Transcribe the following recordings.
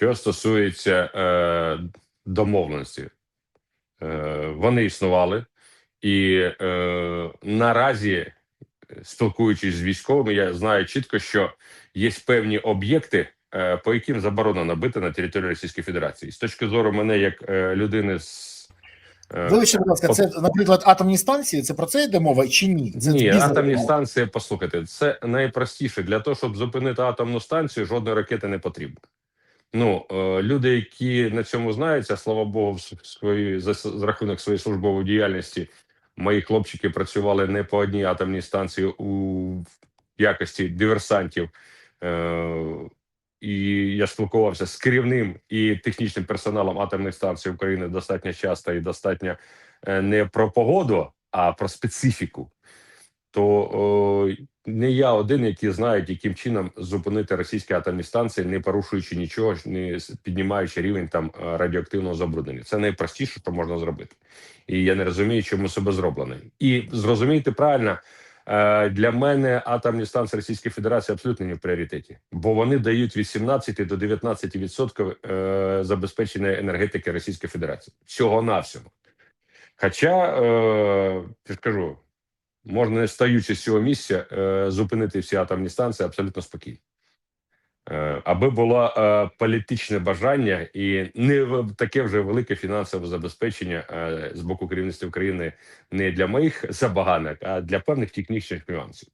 Що стосується е, домовленості, е, вони існували, і е, наразі, спілкуючись з військовими, я знаю чітко, що є певні об'єкти, е, по яким заборонено бити на території Російської Федерації. З точки зору мене, як е, людини з е, Вибачте, будь ласка, це, наприклад, атомні станції. Це про це йде мова чи ні? Це Ні, бізнес- атомні станції, послухайте, це найпростіше для того, щоб зупинити атомну станцію, жодної ракети не потрібно. Ну е, люди, які на цьому знаються, слава Богу, в свої за, за рахунок своєї службової діяльності. Мої хлопчики працювали не по одній атомній станції у якості диверсантів. Е, і я спілкувався з керівним і технічним персоналом атомних станцій України достатньо часто і достатньо е, не про погоду, а про специфіку. То о, не я один, який знають, яким чином зупинити російські атомні станції, не порушуючи нічого, не піднімаючи рівень там е, радіоактивного забруднення. Це найпростіше, що можна зробити. І я не розумію, чому себе зроблено. І зрозумійте правильно, е, для мене атомні станції Російської Федерації абсолютно не в пріоритеті, бо вони дають від 17 до 19 відсотків е, забезпечення енергетики Російської Федерації. Всього навсього. Хоча, е, я ж кажу, можна не стаючи з цього місця, е, зупинити всі атомні станції абсолютно спокійно. Е, аби було е, політичне бажання і не таке вже велике фінансове забезпечення з боку керівництва України не для моїх забаганок, а для певних технічних нюансів.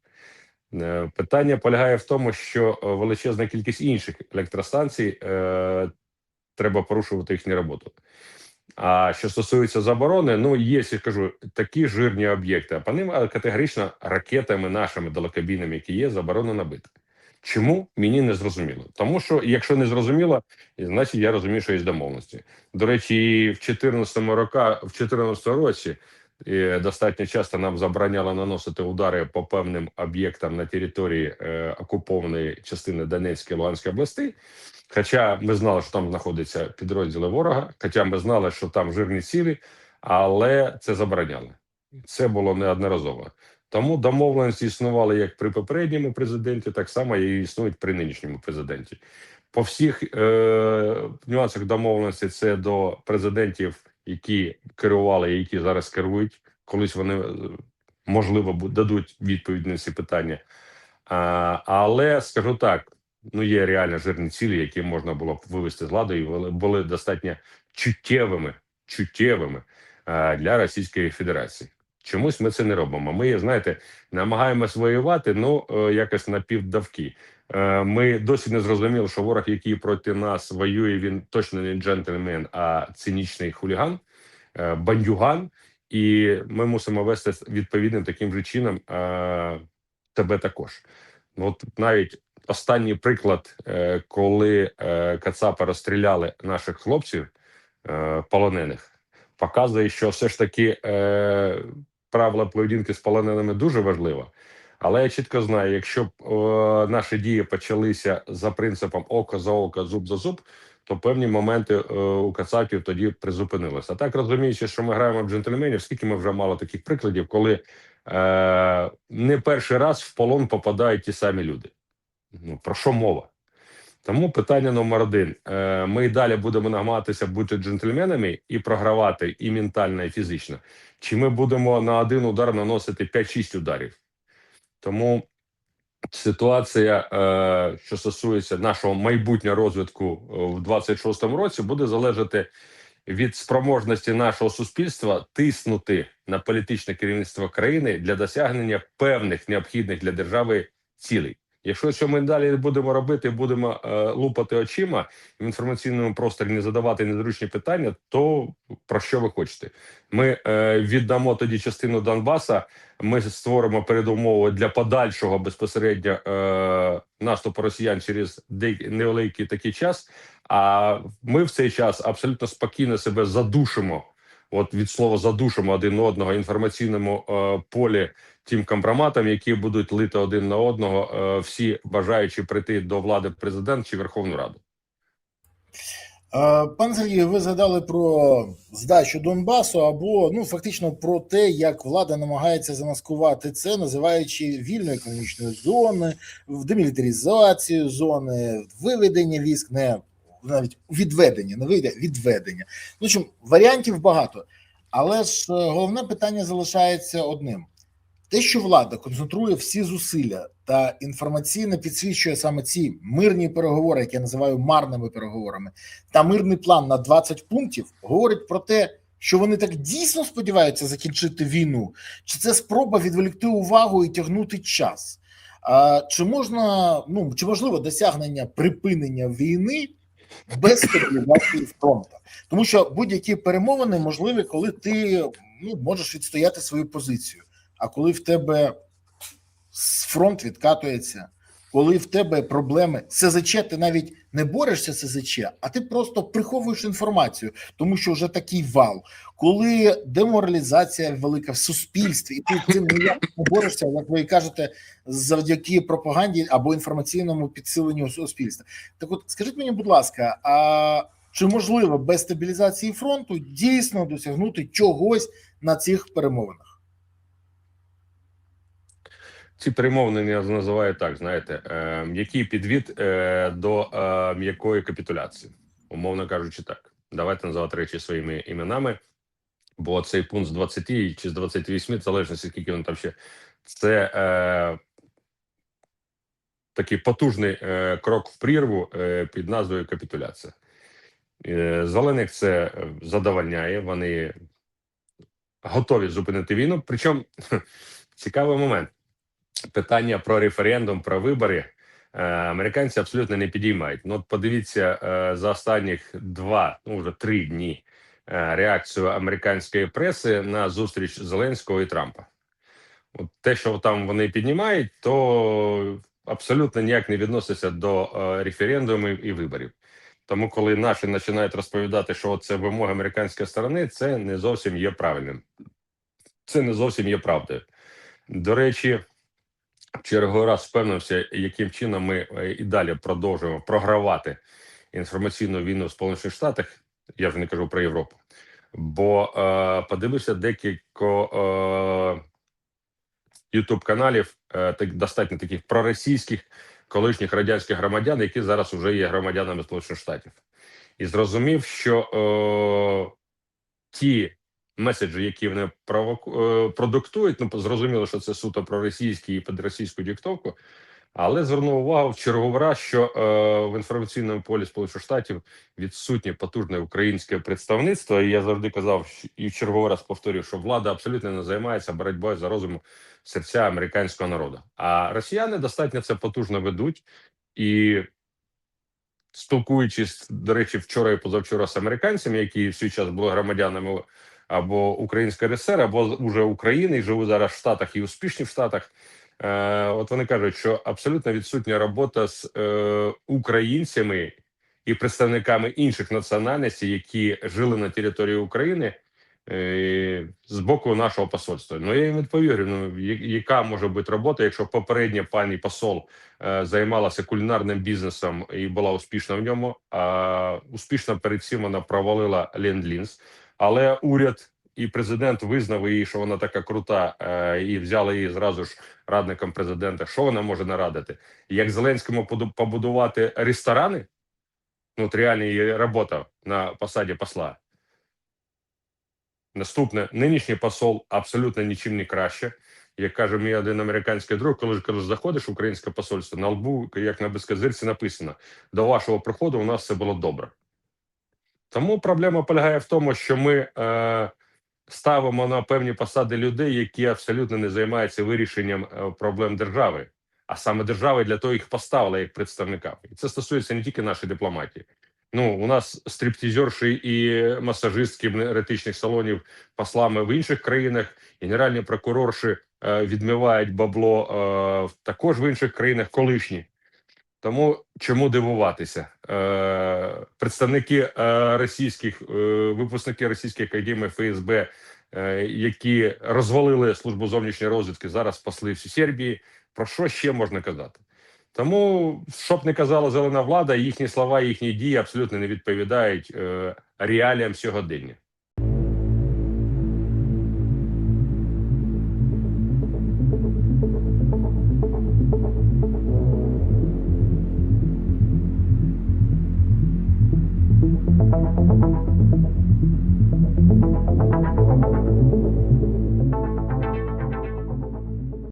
Питання полягає в тому, що величезна кількість інших електростанцій треба порушувати їхню роботу. А що стосується заборони, ну є, я кажу, такі жирні об'єкти. А по ним категорично ракетами нашими далекобійними, які є, заборонено бити. Чому мені не зрозуміло? Тому що якщо не зрозуміло, значить я розумію, що є домовленості. До речі, в 14 році, в 14 році е, достатньо часто нам забороняло наносити удари по певним об'єктам на території е, окупованої частини Донецької Луганської областей. Хоча ми знали, що там знаходяться підрозділи ворога, хоча ми знали, що там жирні цілі, але це забороняли. Це було неодноразово. Тому домовленості існували як при попередньому президенті, так само і існують при нинішньому президенті. По всіх е, нюансах домовленості це до президентів, які керували які зараз керують. Колись вони е, можливо дадуть відповідь на ці питання. А, але скажу так: ну є реально жирні цілі, які можна було б вивести з ладу, і були, достатньо чуттєвими, чуттєвими а, для Російської Федерації. Чомусь ми це не робимо. Ми, знаєте, намагаємось воювати, ну е, якось на півдавки. Е, Ми досі не зрозуміли, що ворог, який проти нас воює, він точно не джентльмен, а цинічний хуліган, е, бандюган. І ми мусимо вести відповідним таким же чином е, тебе також. Ну, От навіть останній приклад, е, коли е, Кацапи розстріляли наших хлопців е, полонених, показує, що все ж таки е, правила поведінки з полоненими дуже важливо. Але я чітко знаю, якщо б е, наші дії почалися за принципом око за око, зуб за зуб, то певні моменти е, у Кацапів тоді призупинилися. Так розуміючи, що ми граємо в джентльменів, скільки ми вже мало таких прикладів, коли е, не перший раз в полон попадають ті самі люди. Ну про що мова? Тому питання номер один: Е, ми й далі будемо намагатися бути джентльменами і програвати і ментально, і фізично. Чи ми будемо на один удар наносити 5-6 ударів? Тому ситуація, е, що стосується нашого майбутнього розвитку е, в 26-му році, буде залежати від спроможності нашого суспільства тиснути на політичне керівництво країни для досягнення певних необхідних для держави цілей. Якщо що ми далі будемо робити, будемо е, лупати очима в інформаційному просторі, не задавати незручні питання, то про що ви хочете? Ми е, віддамо тоді частину Донбаса. Ми створимо передумови для подальшого безпосередньо е, наступу росіян через невеликий такий час. А ми в цей час абсолютно спокійно себе задушимо. От від слова задушимо один одного інформаційному е, полі тим компроматам, які будуть лити один на одного, е, всі бажаючи прийти до влади президент чи Верховну Раду. Е, Пан Сергій, ви згадали про здачу Донбасу або ну фактично про те, як влада намагається замаскувати це, називаючи вільною економічною зони, в демілітаризацію зони, виведення військ, не навіть відведення, не вийде відведення. Ну чим варіантів багато, але ж е, головне питання залишається одним: те, що влада концентрує всі зусилля та інформаційно підсвічує саме ці мирні переговори, які я називаю марними переговорами, та мирний план на 20 пунктів, говорить про те, що вони так дійсно сподіваються закінчити війну, чи це спроба відволікти увагу і тягнути час. А чи можна, ну чи можливо досягнення припинення війни без стабілізації фронту? Тому що будь-які перемовини можливі, коли ти ну, можеш відстояти свою позицію. А коли в тебе фронт відкатується, коли в тебе проблеми СЗЧ, ти навіть не борешся з СЗЧ, а ти просто приховуєш інформацію, тому що вже такий вал. Коли деморалізація велика в суспільстві, і ти цим не борешся, як ви кажете, завдяки пропаганді або інформаційному підсиленню суспільства. Так, от скажіть мені, будь ласка, а чи можливо без стабілізації фронту дійсно досягнути чогось на цих перемовинах? Ці перемовини я називаю так: знаєте, м'який підвід е, до м'якої капітуляції, умовно кажучи, так. Давайте називати речі своїми іменами. Бо цей пункт з 20 чи з 28, в залежності, скільки він там ще, це е, такий потужний е, крок в прірву е, під назвою капітуляція. Е, Зелених це е, задовольняє, вони готові зупинити війну. Причому цікавий момент питання про референдум, про вибори е, американці абсолютно не підіймають. Ну, подивіться е, за останніх два, ну вже три дні е, реакцію американської преси на зустріч Зеленського і Трампа. От те, що там вони піднімають, то абсолютно ніяк не відноситься до референдумів і виборів. Тому, коли наші починають розповідати, що це вимоги американської сторони, це не зовсім є правильним. Це не зовсім є правдою. До речі, черговий раз впевнився, яким чином ми е, і далі продовжуємо програвати інформаційну війну в Сполучених Штатах. Я вже не кажу про Європу. Бо е, подивився декілька е, Ютуб каналів, е, достатньо таких проросійських колишніх радянських громадян, які зараз вже є громадянами Сполучених Штатів, і зрозумів, що е, ті меседжі, які вони провоку... е, продуктують, ну зрозуміло, що це суто проросійські і під російську диктовку. Але звернув увагу в черговий раз, що е, в інформаційному полі Сполучених Штатів відсутнє потужне українське представництво. І я завжди казав і в черговий раз повторюю, що влада абсолютно не займається боротьбою за розум серця американського народу. А росіяни достатньо це потужно ведуть і. Спілкуючись, до речі, вчора і позавчора з американцями, які в свій час були громадянами або Української РСР, або уже України, і живуть зараз в Штатах і успішні в Штатах. Е, от вони кажуть, що абсолютно відсутня робота з е, українцями і представниками інших національностей, які жили на території України е, з боку нашого посольства. Ну я їм відповірю. Ну яка може бути робота, якщо попередня пані посол е, займалася кулінарним бізнесом і була успішна в ньому, а успішно перед цим вона провалила ленд-лінз, але уряд. І президент визнав її, що вона така крута, е, і взяли її зразу ж радником президента. Що вона може нарадити? Як Зеленському побудувати ресторани? Ну, от реальна її робота на посаді посла. Наступне нинішній посол абсолютно нічим не краще. Як каже мій один американський друг, коли ж коли ж заходиш в українське посольство, на лбу, як на безказирці, написано: до вашого приходу у нас все було добре. Тому проблема полягає в тому, що ми е, ставимо на певні посади людей, які абсолютно не займаються вирішенням е, проблем держави, а саме держави для того їх поставила як представника. І це стосується не тільки нашої дипломатії. Ну, у нас стриптизерші і масажистки еретичних салонів послами в інших країнах, генеральні прокурорші е, відмивають бабло е, також в інших країнах колишні. Тому чому дивуватися? Е, представники е, російських е, випускники російської академії ФСБ, які розвалили службу зовнішньої розвідки, зараз спасли всі Сербії. Про що ще можна казати? Тому, щоб не казала зелена влада, їхні слова, їхні дії абсолютно не відповідають реаліям сьогодення.